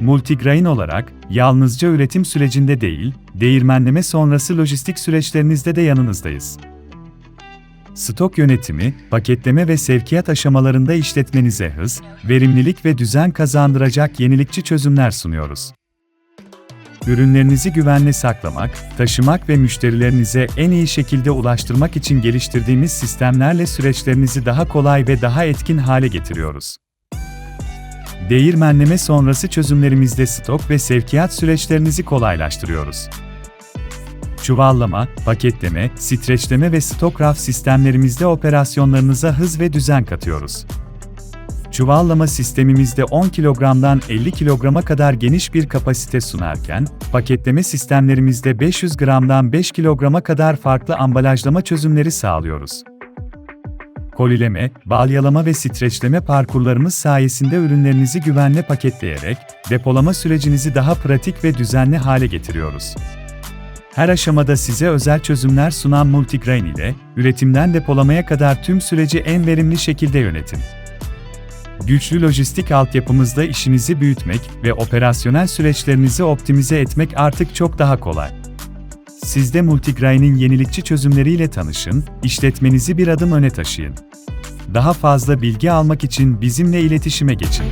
Multigrain olarak, yalnızca üretim sürecinde değil, değirmenleme sonrası lojistik süreçlerinizde de yanınızdayız. Stok yönetimi, paketleme ve sevkiyat aşamalarında işletmenize hız, verimlilik ve düzen kazandıracak yenilikçi çözümler sunuyoruz. Ürünlerinizi güvenli saklamak, taşımak ve müşterilerinize en iyi şekilde ulaştırmak için geliştirdiğimiz sistemlerle süreçlerinizi daha kolay ve daha etkin hale getiriyoruz. Değirmenleme sonrası çözümlerimizde stok ve sevkiyat süreçlerinizi kolaylaştırıyoruz. Çuvallama, paketleme, streçleme ve stok raf sistemlerimizde operasyonlarınıza hız ve düzen katıyoruz. Çuvallama sistemimizde 10 kilogramdan 50 kilograma kadar geniş bir kapasite sunarken, paketleme sistemlerimizde 500 gramdan 5 kilograma kadar farklı ambalajlama çözümleri sağlıyoruz. Kolileme, balyalama ve streçleme parkurlarımız sayesinde ürünlerinizi güvenle paketleyerek, depolama sürecinizi daha pratik ve düzenli hale getiriyoruz. Her aşamada size özel çözümler sunan Multigrain ile, üretimden depolamaya kadar tüm süreci en verimli şekilde yönetin. Güçlü lojistik altyapımızda işinizi büyütmek ve operasyonel süreçlerinizi optimize etmek artık çok daha kolay. Siz de Multigrain'in yenilikçi çözümleriyle tanışın, işletmenizi bir adım öne taşıyın. Daha fazla bilgi almak için bizimle iletişime geçin.